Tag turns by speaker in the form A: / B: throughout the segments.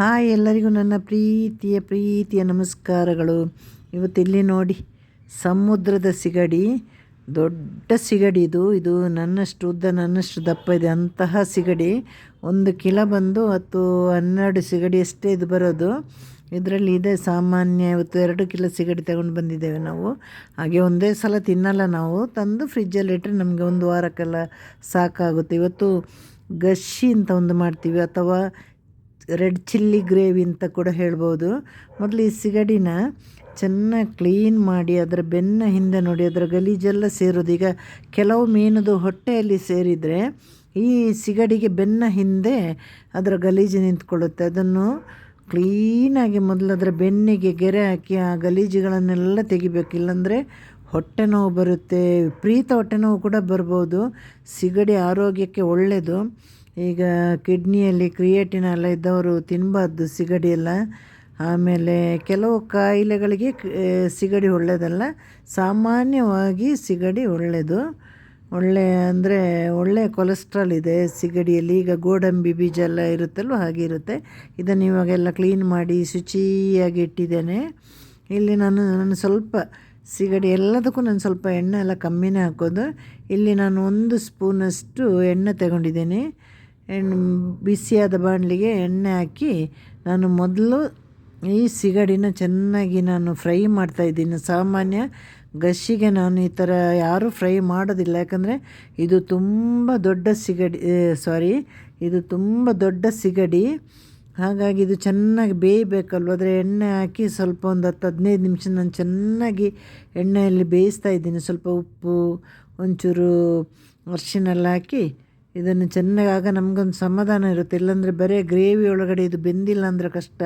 A: Hi ಎಲ್ಲರಿಗೂ ನನ್ನ ಪ್ರೀತಿಯ ಪ್ರೀತಿಯ ನಮಸ್ಕಾರಗಳು. ಇವತ್ತು ಇಲ್ಲಿ ನೋಡಿ, ಸಮುದ್ರದ ಸಿಗಡಿ, ದೊಡ್ಡ ಸಿಗಡಿ ಇದು. ಇದು ನನ್ನಷ್ಟು ಉದ್ದ, ನನ್ನಷ್ಟು ದಪ್ಪ ಇದೆ. ಅಂತಹ ಸಿಗಡಿ. ಒಂದು ಕಿಲ ಬಂದು ಹತ್ತು, ಹನ್ನೆರಡು ಸಿಗಡಿ ಅಷ್ಟೇ ಇದು ಬರೋದು. ಇದರಲ್ಲಿ ಇದೆ ಸಾಮಾನ್ಯ ಇವತ್ತು ಎರಡು ಕಿಲೋ ಸಿಗಡಿ ತಗೊಂಡು ಬಂದಿದ್ದೇವೆ ನಾವು. ಹಾಗೆ ಒಂದೇ ಸಲ ತಿನ್ನಲ್ಲ ನಾವು. ತಂದು ಫ್ರಿಜ್ಜಲ್ಲಿ ಇಟ್ಟರೆ ನಮಗೆ ಒಂದು ವಾರಕ್ಕೆಲ್ಲ ಸಾಕಾಗುತ್ತೆ. ಇವತ್ತು ಗಶಿ ಅಂತ ಒಂದು ಮಾಡ್ತೀವಿ ಅಥವಾ ರೆಡ್ ಚಿಲ್ಲಿ ಗ್ರೇವಿ ಅಂತ ಕೂಡ ಹೇಳ್ಬೋದು. ಮೊದಲು ಈ ಸಿಗಡಿನ ಚೆನ್ನಾಗಿ ಕ್ಲೀನ್ ಮಾಡಿ ಅದರ ಬೆನ್ನ ಹಿಂದೆ ನೋಡಿ, ಅದರ ಗಲೀಜೆಲ್ಲ ಸೇರೋದು ಈಗ ಕೆಲವು ಮೀನದು ಹೊಟ್ಟೆಯಲ್ಲಿ ಸೇರಿದರೆ ಈ ಸಿಗಡಿಗೆ ಬೆನ್ನ ಹಿಂದೆ ಅದರ ಗಲೀಜು ನಿಂತ್ಕೊಳ್ಳುತ್ತೆ. ಅದನ್ನು ಕ್ಲೀನಾಗಿ ಮೊದಲು ಅದರ ಬೆನ್ನಿಗೆ ಗೆರೆ ಹಾಕಿ ಆ ಗಲೀಜುಗಳನ್ನೆಲ್ಲ ತೆಗಿಬೇಕು. ಇಲ್ಲಾಂದರೆ ಹೊಟ್ಟೆ ನೋವು ಬರುತ್ತೆ. ವಿಪರೀತ ಹೊಟ್ಟೆ ನೋವು ಕೂಡ ಬರ್ಬೋದು. ಸಿಗಡಿ ಆರೋಗ್ಯಕ್ಕೆ ಒಳ್ಳೆಯದು ಈಗ ಕಿಡ್ನಿಯಲ್ಲಿ ಕ್ರಿಯೇಟಿನ್ ಎಲ್ಲ ಇದ್ದವರು ತಿನ್ನಬಾರ್ದು ಸಿಗಡಿ ಎಲ್ಲ. ಆಮೇಲೆ ಕೆಲವು ಕಾಯಿಲೆಗಳಿಗೆ ಸಿಗಡಿ ಒಳ್ಳೆಯದಲ್ಲ ಸಾಮಾನ್ಯವಾಗಿ ಸಿಗಡಿ ಒಳ್ಳೆಯದು ಒಳ್ಳೆ ಅಂದರೆ ಒಳ್ಳೆಯ ಕೊಲೆಸ್ಟ್ರಾಲ್ ಇದೆ ಸಿಗಡಿಯಲ್ಲಿ. ಈಗ ಗೋಡಂಬಿ ಬೀಜ ಎಲ್ಲ ಇರುತ್ತಲ್ವ, ಹಾಗೆ ಇರುತ್ತೆ. ಇದನ್ನು ಇವಾಗೆಲ್ಲ ಕ್ಲೀನ್ ಮಾಡಿ ಶುಚಿಯಾಗಿ ಇಟ್ಟಿದ್ದೇನೆ. ಇಲ್ಲಿ ನಾನು ನಾನು ಸ್ವಲ್ಪ ಸಿಗಡಿ ಎಲ್ಲದಕ್ಕೂ ನಾನು ಸ್ವಲ್ಪ ಎಣ್ಣೆ ಎಲ್ಲ ಕಮ್ಮಿನೇ ಹಾಕೋದು. ಇಲ್ಲಿ ನಾನು ಒಂದು ಸ್ಪೂನಷ್ಟು ಎಣ್ಣೆ ತಗೊಂಡಿದ್ದೀನಿ. ಎಣ್ಣೆ ಬಿಸಿಯಾದ ಬಾಣಲಿಗೆ ಎಣ್ಣೆ ಹಾಕಿ ನಾನು ಮೊದಲು ಈ ಸಿಗಡಿನ ಚೆನ್ನಾಗಿ ನಾನು ಫ್ರೈ ಮಾಡ್ತಾಯಿದ್ದೀನಿ ಸಾಮಾನ್ಯ ಗಶಿಗೆ ನಾನು ಈ ಥರ ಯಾರೂ ಫ್ರೈ ಮಾಡೋದಿಲ್ಲ. ಯಾಕಂದರೆ ಇದು ತುಂಬ ದೊಡ್ಡ ಸಿಗಡಿ ಸಾರಿ, ಇದು ತುಂಬ ದೊಡ್ಡ ಸಿಗಡಿ. ಹಾಗಾಗಿ ಇದು ಚೆನ್ನಾಗಿ ಬೇಯಬೇಕಲ್ವ? ಅದರ ಎಣ್ಣೆ ಹಾಕಿ ಸ್ವಲ್ಪ ಒಂದು ಹತ್ತು ಹದಿನೈದು ನಿಮಿಷ ನಾನು ಚೆನ್ನಾಗಿ ಎಣ್ಣೆಯಲ್ಲಿ ಬೇಯಿಸ್ತಾ ಇದ್ದೀನಿ. ಸ್ವಲ್ಪ ಉಪ್ಪು, ಒಂಚೂರು ಅರ್ಶಿನಲ್ಲಿ ಹಾಕಿ ಇದನ್ನು ಚೆನ್ನಾಗಿ ಆಗ ನಮಗೊಂದು ಸಮಾಧಾನ ಇರುತ್ತೆ. ಇಲ್ಲಾಂದರೆ ಬರೀ ಗ್ರೇವಿ ಒಳಗಡೆ ಇದು ಬೆಂದಿಲ್ಲ ಅಂದರೆ ಕಷ್ಟ.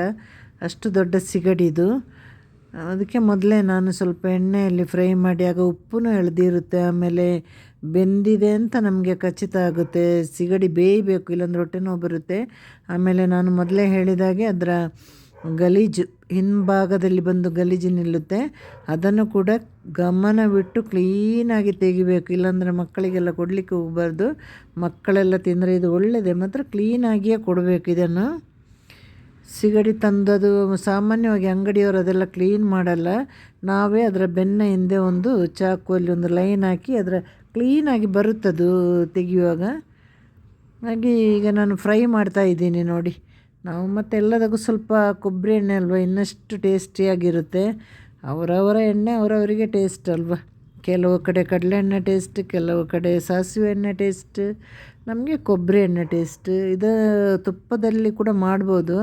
A: ಅಷ್ಟು ದೊಡ್ಡ ಸಿಗಡಿ ಇದು. ಅದಕ್ಕೆ ಮೊದಲೇ ನಾನು ಸ್ವಲ್ಪ ಎಣ್ಣೆಯಲ್ಲಿ ಫ್ರೈ ಮಾಡಿ, ಆಗ ಉಪ್ಪು ಎಳೆದಿರುತ್ತೆ, ಆಮೇಲೆ ಬೆಂದಿದೆ ಅಂತ ನಮಗೆ ಖಚಿತ ಆಗುತ್ತೆ. ಸಿಗಡಿ ಬೇಯಬೇಕು, ಇಲ್ಲಾಂದ್ರೆ ಹೊಟ್ಟೆ ಬರುತ್ತೆ. ಆಮೇಲೆ ನಾನು ಮೊದಲೇ ಹೇಳಿದಾಗೆ ಅದರ ಗಲೀಜು, ಹಿಂಭಾಗದಲ್ಲಿ ಬಂದು ಗಲೀಜು ನಿಲ್ಲುತ್ತೆ. ಅದನ್ನು ಕೂಡ ಗಮನವಿಟ್ಟು ಕ್ಲೀನಾಗಿ ತೆಗಿಬೇಕು. ಇಲ್ಲಾಂದರೆ ಮಕ್ಕಳಿಗೆಲ್ಲ ಕೊಡಲಿಕ್ಕೆ ಹೋಗಬಾರ್ದು. ಮಕ್ಕಳೆಲ್ಲ ತಿಂದರೆ ಇದು ಒಳ್ಳೆಯದೇ ಮಾತ್ರ ಕ್ಲೀನಾಗಿಯೇ ಕೊಡಬೇಕು ಇದನ್ನು. ಸಿಗಡಿ ತಂದದು ಸಾಮಾನ್ಯವಾಗಿ ಅಂಗಡಿಯವರು ಅದೆಲ್ಲ ಕ್ಲೀನ್ ಮಾಡಲ್ಲ. ನಾವೇ ಅದರ ಬೆನ್ನ ಹಿಂದೆ ಒಂದು ಚಾಕುವಲ್ಲಿ ಒಂದು ಲೈನ್ ಹಾಕಿ ಅದರ ಕ್ಲೀನಾಗಿ ಬರುತ್ತದು ತೆಗೆಯುವಾಗ. ಹಾಗೆ ಈಗ ನಾನು ಫ್ರೈ ಮಾಡ್ತಾ ಇದ್ದೀನಿ ನೋಡಿ. ನಾವು ಮತ್ತೆ ಎಲ್ಲದಕ್ಕೂ ಸ್ವಲ್ಪ ಕೊಬ್ಬರಿ ಎಣ್ಣೆ ಅಲ್ವಾ, ಇನ್ನಷ್ಟು ಟೇಸ್ಟಿಯಾಗಿರುತ್ತೆ ಅವರವರ ಎಣ್ಣೆ ಅವರವರಿಗೆ ಟೇಸ್ಟ್ ಅಲ್ವಾ? ಕೆಲವು ಕಡೆ ಕಡಲೆ ಎಣ್ಣೆ ಟೇಸ್ಟ್ ಕೆಲವು ಕಡೆ ಸಾಸಿವೆ ಎಣ್ಣೆ ಟೇಸ್ಟ್ ನಮಗೆ ಕೊಬ್ಬರಿ ಎಣ್ಣೆ ಟೇಸ್ಟ್ ಇದು ತುಪ್ಪದಲ್ಲಿ ಕೂಡ ಮಾಡ್ಬೋದು,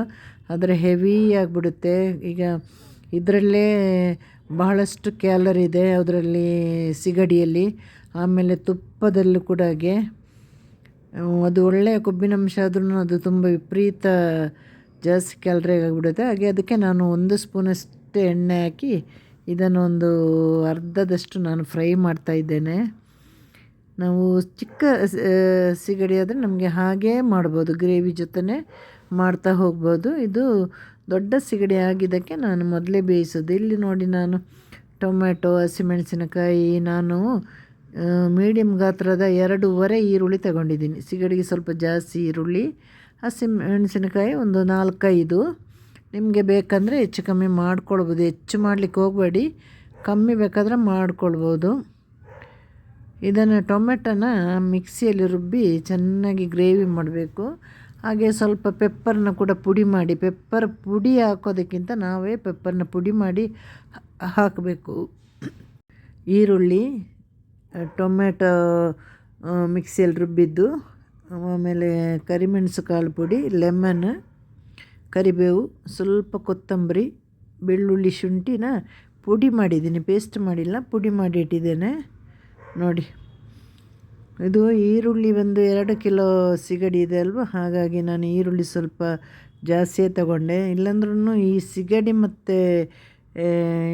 A: ಆದರೆ ಹೆವಿ ಆಗಿಬಿಡುತ್ತೆ. ಈಗ ಇದರಲ್ಲೇ ಬಹಳಷ್ಟು ಕ್ಯಾಲರಿ ಇದೆ ಅದರಲ್ಲಿ ಸಿಗಡಿಯಲ್ಲಿ, ಆಮೇಲೆ ತುಪ್ಪದಲ್ಲೂ ಕೂಡ ಹಾಗೆ. ಅದು ಒಳ್ಳೆಯ ಕೊಬ್ಬಿನಂಶ ಆದ್ರೂ ಅದು ತುಂಬ ವಿಪರೀತ ಜಾಸ್ತಿ ಕ್ಯಾಲರಿ ಆಗಿಬಿಡುತ್ತೆ. ಹಾಗೆ ಅದಕ್ಕೆ ನಾನು ಒಂದು ಸ್ಪೂನಷ್ಟು ಎಣ್ಣೆ ಹಾಕಿ ಇದನ್ನೊಂದು ಅರ್ಧದಷ್ಟು ನಾನು ಫ್ರೈ ಮಾಡ್ತಾ ಇದ್ದೇನೆ. ನಾವು ಚಿಕ್ಕ ಸಿಗಡಿ ಆದರೆ ನಮಗೆ ಹಾಗೇ ಮಾಡ್ಬೋದು, ಗ್ರೇವಿ ಜೊತೆ ಮಾಡ್ತಾ ಹೋಗ್ಬೋದು. ಇದು ದೊಡ್ಡ ಸಿಗಡಿ ಆಗಿದ್ದಕ್ಕೆ ನಾನು ಮೊದಲೇ ಬೇಯಿಸೋದು. ಇಲ್ಲಿ ನೋಡಿ ನಾನು ಟೊಮೆಟೊ ಹಸಿಮೆಣಸಿನಕಾಯಿ, ನಾನು ಮೀಡಿಯಮ್ ಗಾತ್ರದ ಎರಡೂವರೆ ಈರುಳ್ಳಿ ತಗೊಂಡಿದ್ದೀನಿ. ಸಿಗಡಿಗೆ ಸ್ವಲ್ಪ ಜಾಸ್ತಿ ಈರುಳ್ಳಿ, ಹಸಿಮೆಣಸಿನಕಾಯಿ ಒಂದು ನಾಲ್ಕೈದು. ನಿಮಗೆ ಬೇಕಂದರೆ ಹೆಚ್ಚು ಕಮ್ಮಿ ಮಾಡ್ಕೊಳ್ಬೋದು. ಹೆಚ್ಚು ಮಾಡಲಿಕ್ಕೆ ಹೋಗಬೇಡಿ. ಕಮ್ಮಿ ಬೇಕಾದರೆ ಮಾಡ್ಕೊಳ್ಬೋದು. ಇದನ್ನು ಟೊಮೆಟೊನ ಮಿಕ್ಸಿಯಲ್ಲಿ ರುಬ್ಬಿ ಚೆನ್ನಾಗಿ ಗ್ರೇವಿ ಮಾಡಬೇಕು. ಹಾಗೆ ಸ್ವಲ್ಪ ಪೆಪ್ಪರ್ನ ಕೂಡ ಪುಡಿ ಮಾಡಿ. ಪೆಪ್ಪರ್ ಪುಡಿ ಹಾಕೋದಕ್ಕಿಂತ ನಾವೇ ಪೆಪ್ಪರ್ನ ಪುಡಿ ಮಾಡಿ ಹಾಕಬೇಕು. ಈರುಳ್ಳಿ, ಟೊಮೆಟೊ ಮಿಕ್ಸಿಯಲ್ಲಿ ರುಬ್ಬಿದ್ದು, ಆಮೇಲೆ ಕರಿಮೆಣಸು ಕಾಳು ಪುಡಿ, ಲೆಮನ್ ಕರಿಬೇವು, ಸ್ವಲ್ಪ ಕೊತ್ತಂಬರಿ, ಬೆಳ್ಳುಳ್ಳಿ ಶುಂಠಿನ ಪುಡಿ ಮಾಡಿದ್ದೀನಿ. ಪೇಸ್ಟ್ ಮಾಡಿಲ್ಲ, ಪುಡಿ ಮಾಡಿ ಇಟ್ಟಿದ್ದೇನೆ. ನೋಡಿ. ಇದು ಈರುಳ್ಳಿ ಒಂದು ಎರಡು ಕಿಲೋ ಸಿಗಡಿ ಇದೆ ಅಲ್ವ? ಹಾಗಾಗಿ ನಾನು ಈರುಳ್ಳಿ ಸ್ವಲ್ಪ ಜಾಸ್ತಿಯೇ ತಗೊಂಡೆ. ಇಲ್ಲಾಂದ್ರೂ ಈ ಸಿಗಡಿ ಮತ್ತು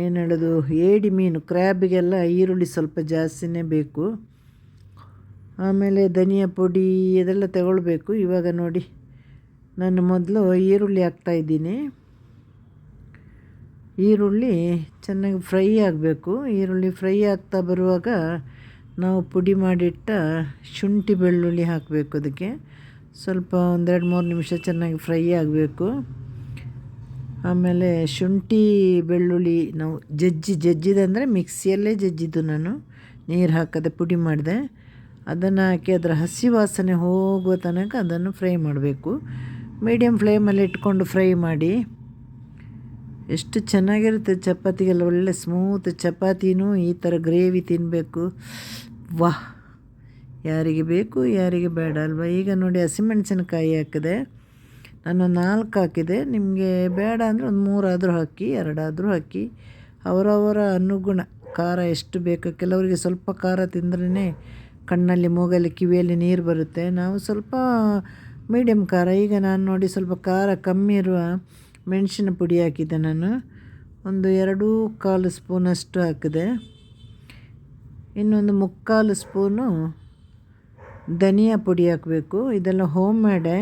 A: ಏನು ಹೇಳೋದು, ಏಡಿ ಮೀನು, ಕ್ರ್ಯಾಬಿಗೆಲ್ಲ ಈರುಳ್ಳಿ ಸ್ವಲ್ಪ ಜಾಸ್ತಿನೇ ಬೇಕು. ಆಮೇಲೆ ಧನಿಯಾ ಪುಡಿ ಇದೆಲ್ಲ ತಗೊಳ್ಬೇಕು. ಇವಾಗ ನೋಡಿ. ನಾನು ಮೊದಲು ಈರುಳ್ಳಿ ಹಾಕ್ತಾಯಿದ್ದೀನಿ ಈರುಳ್ಳಿ ಚೆನ್ನಾಗಿ ಫ್ರೈ ಆಗಬೇಕು. ಈರುಳ್ಳಿ ಫ್ರೈ ಆಗ್ತಾ ಬರುವಾಗ ನಾವು ಪುಡಿ ಮಾಡಿಟ್ಟ ಶುಂಠಿ ಬೆಳ್ಳುಳ್ಳಿ ಹಾಕಬೇಕು ಅದಕ್ಕೆ. ಸ್ವಲ್ಪ ಒಂದೆರಡು ಮೂರು ನಿಮಿಷ ಚೆನ್ನಾಗಿ ಫ್ರೈ ಆಗಬೇಕು. ಆಮೇಲೆ ಶುಂಠಿ ಬೆಳ್ಳುಳ್ಳಿ ನಾವು ಜಜ್ಜಿ, ಜಜ್ಜಿದೆ ಅಂದರೆ ಮಿಕ್ಸಿಯಲ್ಲೇ ಜಜ್ಜಿದ್ದು ನಾನು. ನೀರು ಹಾಕದೆ ಪುಡಿ ಮಾಡಿದೆ. ಅದನ್ನು ಹಾಕಿ ಅದರ ಹಸಿ ವಾಸನೆ ಹೋಗುವ ತನಕ ಅದನ್ನು ಫ್ರೈ ಮಾಡಬೇಕು. ಮೀಡಿಯಮ್ ಫ್ಲೇಮಲ್ಲಿ ಇಟ್ಕೊಂಡು ಫ್ರೈ ಮಾಡಿ. ಎಷ್ಟು ಚೆನ್ನಾಗಿರುತ್ತೆ ಚಪಾತಿಗೆಲ್ಲ, ಒಳ್ಳೆ ಸ್ಮೂತ್ ಚಪಾತಿನೂ ಈ ಥರ ಗ್ರೇವಿ ತಿನ್ನಬೇಕು ವಾಹ್, ಯಾರಿಗೆ ಬೇಕು, ಯಾರಿಗೆ ಬೇಡ ಅಲ್ವಾ? ಈಗ ನೋಡಿ ಹಸಿಮೆಣಸಿನಕಾಯಿ ಹಾಕಿದೆ. ನಾನು ನಾಲ್ಕು ಹಾಕಿದೆ. ನಿಮಗೆ ಬೇಡ ಅಂದರೆ ಒಂದು ಮೂರಾದರೂ ಹಾಕಿ, ಎರಡಾದರೂ ಹಾಕಿ. ಅವರವರ ಅನುಗುಣ, ಖಾರ ಎಷ್ಟು ಬೇಕು. ಕೆಲವರಿಗೆ ಸ್ವಲ್ಪ ಖಾರ ತಿಂದ್ರೇ ಕಣ್ಣಲ್ಲಿ, ಮೂಗಲ್ಲಿ, ಕಿವಿಯಲ್ಲಿ ನೀರು ಬರುತ್ತೆ. ನಾವು ಸ್ವಲ್ಪ ಮೀಡಿಯಮ್ ಖಾರ. ಈಗ ನಾನು ನೋಡಿ ಸ್ವಲ್ಪ ಖಾರ ಕಮ್ಮಿ ಇರುವ ಮೆಣಸಿನ ಪುಡಿ ಹಾಕಿದ್ದೆ ನಾನು. ಒಂದು ಎರಡೂ ಕಾಲು ಸ್ಪೂನಷ್ಟು ಹಾಕಿದೆ. ಇನ್ನೊಂದು ಮುಕ್ಕಾಲು ಸ್ಪೂನು ಧನಿಯಾ ಪುಡಿ ಹಾಕಬೇಕು. ಇದೆಲ್ಲ ಹೋಮ್ ಮೇಡೆ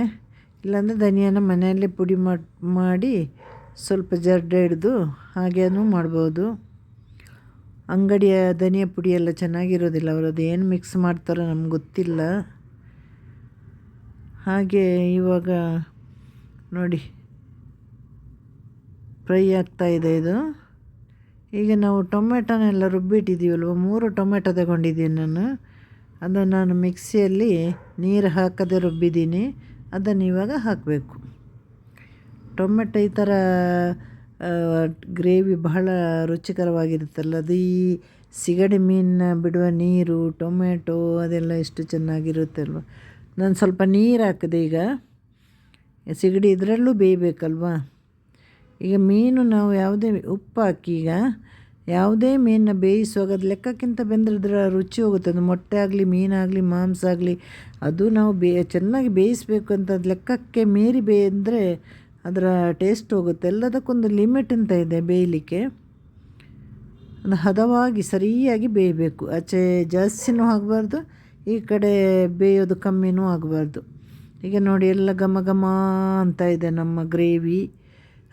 A: ಇಲ್ಲಾಂದರೆ ಧನಿಯಾನ ಮನೆಯಲ್ಲೇ ಪುಡಿ ಮಾಡಿ ಸ್ವಲ್ಪ ಜರ್ಡೆ ಹಿಡಿದು ಹಾಗೇನು ಮಾಡ್ಬೋದು. ಅಂಗಡಿಯ ಧನಿಯಾ ಪುಡಿ ಎಲ್ಲ ಚೆನ್ನಾಗಿರೋದಿಲ್ಲ ಅವರು. ಅದು ಏನು ಮಿಕ್ಸ್ ಮಾಡ್ತಾರೋ ನಮ್ಗೆ ಗೊತ್ತಿಲ್ಲ. ಹಾಗೆ ಇವಾಗ ನೋಡಿ, ಫ್ರೈ ಆಗ್ತಾ ಇದೆ ಇದು. ಈಗ ನಾವು ಟೊಮೆಟೊನೆಲ್ಲ ರುಬ್ಬಿಟ್ಟಿದ್ದೀವಲ್ವ? ಮೂರು ಟೊಮೆಟೊ ತಗೊಂಡಿದ್ದೀನಿ ನಾನು. ಅದನ್ನು ನಾನು ಮಿಕ್ಸಿಯಲ್ಲಿ ನೀರು ಹಾಕದೆ ರುಬ್ಬಿದ್ದೀನಿ. ಅದನ್ನು ಇವಾಗ ಹಾಕಬೇಕು. ಟೊಮೆಟೊ ಈ ಥರ ಗ್ರೇವಿ ಬಹಳ ರುಚಿಕರವಾಗಿರುತ್ತಲ್ಲ? ಅದು ಈ ಸಿಗಡಿ ಮೀನನ್ನ ಬಿಡುವ ನೀರು ಟೊಮೆಟೊ ಅದೆಲ್ಲ ಎಷ್ಟು ಚೆನ್ನಾಗಿರುತ್ತೆ ಅಲ್ವ ನಾನು ಸ್ವಲ್ಪ ನೀರು ಹಾಕಿದೆ ಈಗ. ಸಿಗಡಿ ಇದರಲ್ಲೂ ಬೇಯಬೇಕಲ್ವಾ? ಈಗ ಮೀನು ನಾವು ಯಾವುದೇ ಉಪ್ಪು ಹಾಕಿ ಈಗ ಯಾವುದೇ ಮೀನನ್ನ ಬೇಯಿಸುವಾಗ ಅದು ಲೆಕ್ಕಕ್ಕಿಂತ ಬೆಂದ್ರೆ ರುಚಿ ಹೋಗುತ್ತೆ. ಅದು ಮೊಟ್ಟೆ ಆಗಲಿ ಮೀನಾಗಲಿ ಮಾಂಸ ಆಗಲಿ, ಅದು ನಾವು ಬೇ ಚೆನ್ನಾಗಿ ಬೇಯಿಸಬೇಕು ಅಂತ ಅದು ಲೆಕ್ಕಕ್ಕೆ ಮೀರಿ ಬೇಯಂದರೆ ಅದರ ಟೇಸ್ಟ್ ಹೋಗುತ್ತೆ. ಎಲ್ಲದಕ್ಕೊಂದು ಲಿಮಿಟ್ ಅಂತ ಇದೆ ಬೇಯಲಿಕ್ಕೆ. ಹದವಾಗಿ ಸರಿಯಾಗಿ ಬೇಯಬೇಕು. ಆಚೆ ಜಾಸ್ತಿನೂ ಆಗಬಾರ್ದು ಈ ಕಡೆ ಬೇಯೋದು ಕಮ್ಮಿನೂ ಆಗಬಾರ್ದು. ಈಗ ನೋಡಿ ಎಲ್ಲ ಘಮ ಘಮ ಅಂತ ಇದೆ ನಮ್ಮ ಗ್ರೇವಿ.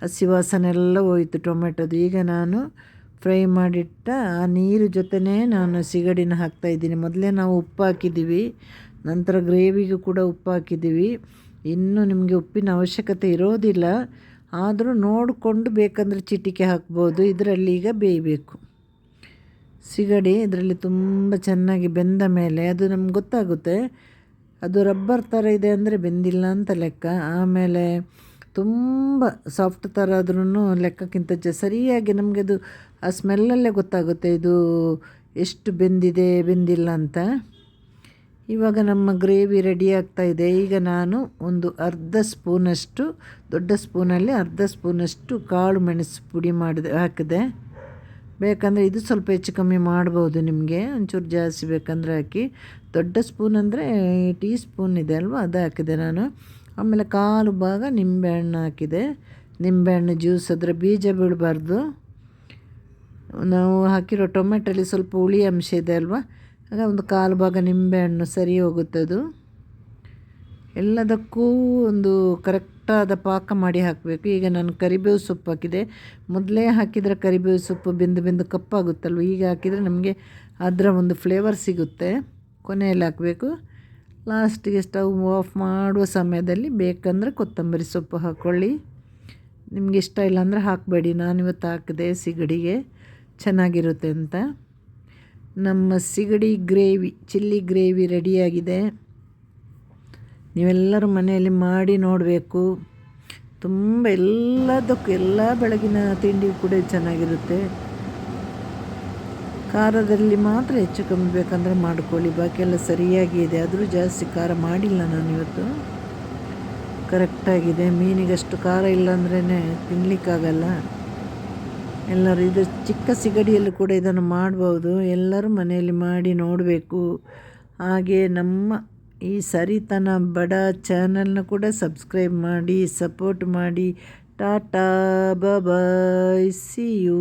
A: ಹಸಿ ಎಲ್ಲ ಹೋಯಿತು ಟೊಮೆಟೊದು. ಈಗ ನಾನು ಫ್ರೈ ಮಾಡಿಟ್ಟ ಆ ನೀರು ಜೊತೆನೇ ನಾನು ಸಿಗಡಿನ ಹಾಕ್ತಾಯಿದ್ದೀನಿ ಮೊದಲೇ ನಾವು ಉಪ್ಪು ಹಾಕಿದ್ದೀವಿ, ನಂತರ ಗ್ರೇವಿಗೂ ಕೂಡ ಉಪ್ಪು ಹಾಕಿದ್ದೀವಿ. ಇನ್ನೂ ನಿಮಗೆ ಉಪ್ಪಿನ ಅವಶ್ಯಕತೆ ಇರೋದಿಲ್ಲ. ಆದರೂ ನೋಡಿಕೊಂಡು ಬೇಕಂದರೆ ಚಿಟಿಕೆ ಹಾಕ್ಬೋದು. ಇದರಲ್ಲಿ ಈಗ ಬೇಯಬೇಕು. ಸಿಗಡಿ ಇದರಲ್ಲಿ ತುಂಬ ಚೆನ್ನಾಗಿ ಬೆಂದ ಮೇಲೆ ಅದು ನಮ್ಗೆ ಗೊತ್ತಾಗುತ್ತೆ. ಅದು ರಬ್ಬರ್ ಥರ ಇದೆ ಅಂದರೆ ಬೆಂದಿಲ್ಲ ಅಂತ ಲೆಕ್ಕ. ಆಮೇಲೆ ತುಂಬ ಸಾಫ್ಟ್ ಥರ ಆದ್ರೂ ಲೆಕ್ಕಕ್ಕಿಂತ ಜ ಸರಿಯಾಗಿ ನಮಗೆ ಅದು ಆ ಸ್ಮೆಲ್ಲಲ್ಲೇ ಗೊತ್ತಾಗುತ್ತೆ ಇದು ಎಷ್ಟು ಬೆಂದಿದೆ, ಬೆಂದಿಲ್ಲ ಅಂತ. ಇವಾಗ ನಮ್ಮ ಗ್ರೇವಿ ರೆಡಿ ಆಗ್ತಾ ಇದೆ. ಈಗ ನಾನು ಒಂದು ಅರ್ಧ ಸ್ಪೂನಷ್ಟು, ದೊಡ್ಡ ಸ್ಪೂನಲ್ಲಿ ಅರ್ಧ ಸ್ಪೂನಷ್ಟು ಕಾಳು ಮೆಣಸು ಪುಡಿ ಮಾಡಿದೆ ಹಾಕಿದೆ. ಬೇಕಂದರೆ ಇದು ಸ್ವಲ್ಪ ಹೆಚ್ಚು ಕಮ್ಮಿ ಮಾಡ್ಬೋದು ನಿಮಗೆ. ಒಂಚೂರು ಜಾಸ್ತಿ ಬೇಕಂದರೆ ಹಾಕಿ. ದೊಡ್ಡ ಸ್ಪೂನ್ ಅಂದರೆ ಟೀ ಸ್ಪೂನ್ ಇದೆ ಅಲ್ವ? ಅದು ಹಾಕಿದೆ ನಾನು. ಆಮೇಲೆ ಕಾಲು ಭಾಗ ನಿಂಬೆಹಣ್ಣು ಹಾಕಿದೆ. ನಿಂಬೆಹಣ್ಣು ಜ್ಯೂಸ್ ಅದರ ಬೀಜ ಬೀಳಬಾರ್ದು. ನಾವು ಹಾಕಿರೋ ಟೊಮೆಟೊಲಿ ಸ್ವಲ್ಪ ಹುಳಿ ಅಂಶ ಇದೆ ಅಲ್ವಾ? ಆಗ ಒಂದು ಕಾಲು ಭಾಗ ನಿಂಬೆಹಣ್ಣು ಸರಿ ಹೋಗುತ್ತದು ಎಲ್ಲದಕ್ಕೂ ಒಂದು ಕರೆಕ್ಟಾದ ಪಾಕ ಮಾಡಿ ಹಾಕಬೇಕು. ಈಗ ನಾನು ಕರಿಬೇವು ಸೊಪ್ಪು ಹಾಕಿದೆ. ಮೊದಲೇ ಹಾಕಿದರೆ ಕರಿಬೇವು ಸೊಪ್ಪು ಬೆಂದು ಬೆಂದು ಕಪ್ಪಾಗುತ್ತಲ್ವ? ಈಗ ಹಾಕಿದರೆ ನಮಗೆ ಅದರ ಒಂದು ಫ್ಲೇವರ್ ಸಿಗುತ್ತೆ. ಕೊನೆಯಲ್ಲಿ ಹಾಕಬೇಕು. ಲಾಸ್ಟಿಗೆ ಸ್ಟವ್ ಆಫ್ ಮಾಡುವ ಸಮಯದಲ್ಲಿ ಬೇಕಂದರೆ ಕೊತ್ತಂಬರಿ ಸೊಪ್ಪು ಹಾಕ್ಕೊಳ್ಳಿ ನಿಮಗೆ ಇಷ್ಟ ಇಲ್ಲ ಅಂದರೆ ಹಾಕಬೇಡಿ. ನಾನಿವತ್ತು ಹಾಕಿದೆ ಸಿಗಡಿಗೆ. ಚೆನ್ನಾಗಿರುತ್ತೆ ಅಂತ. ನಮ್ಮ ಸಿಗಡಿ ಗ್ರೇವಿ, ಚಿಲ್ಲಿ ಗ್ರೇವಿ ರೆಡಿಯಾಗಿದೆ ನೀವೆಲ್ಲರೂ ಮನೆಯಲ್ಲಿ ಮಾಡಿ ನೋಡಬೇಕು. ತುಂಬ ಎಲ್ಲದಕ್ಕೂ ಎಲ್ಲ ಬೆಳಗಿನ ತಿಂಡಿ ಕೂಡ ಚೆನ್ನಾಗಿರುತ್ತೆ. ಖಾರದಲ್ಲಿ ಮಾತ್ರ ಹೆಚ್ಚು ಕಮ್ಮಿ ಬೇಕಂದರೆ ಮಾಡ್ಕೊಳ್ಳಿ. ಬಾಕಿ ಎಲ್ಲ ಸರಿಯಾಗಿ ಇದೆ. ಆದರೂ ಜಾಸ್ತಿ ಖಾರ ಮಾಡಿಲ್ಲ ನಾನು ಇವತ್ತು. ಕರೆಕ್ಟಾಗಿದೆ ಮೀನಿಗಷ್ಟು ಖಾರ ಇಲ್ಲ ಅಂದ್ರೇ ತಿನ್ನಲಿಕ್ಕಾಗಲ್ಲ ಎಲ್ಲರೂ ಇದು ಚಿಕ್ಕ ಸಿಗಡಿಯಲ್ಲಿ ಕೂಡ ಇದನ್ನು ಮಾಡ್ಬೋದು. ಎಲ್ಲರೂ ಮನೆಯಲ್ಲಿ ಮಾಡಿ ನೋಡಬೇಕು. ಹಾಗೆ ನಮ್ಮ ಈ ಸರಿತನ ಬಡ ಚಾನಲ್ನ ಕೂಡ ಸಬ್ಸ್ಕ್ರೈಬ್ ಮಾಡಿ ಸಪೋರ್ಟ್ ಮಾಡಿ. Tata bye bye see you.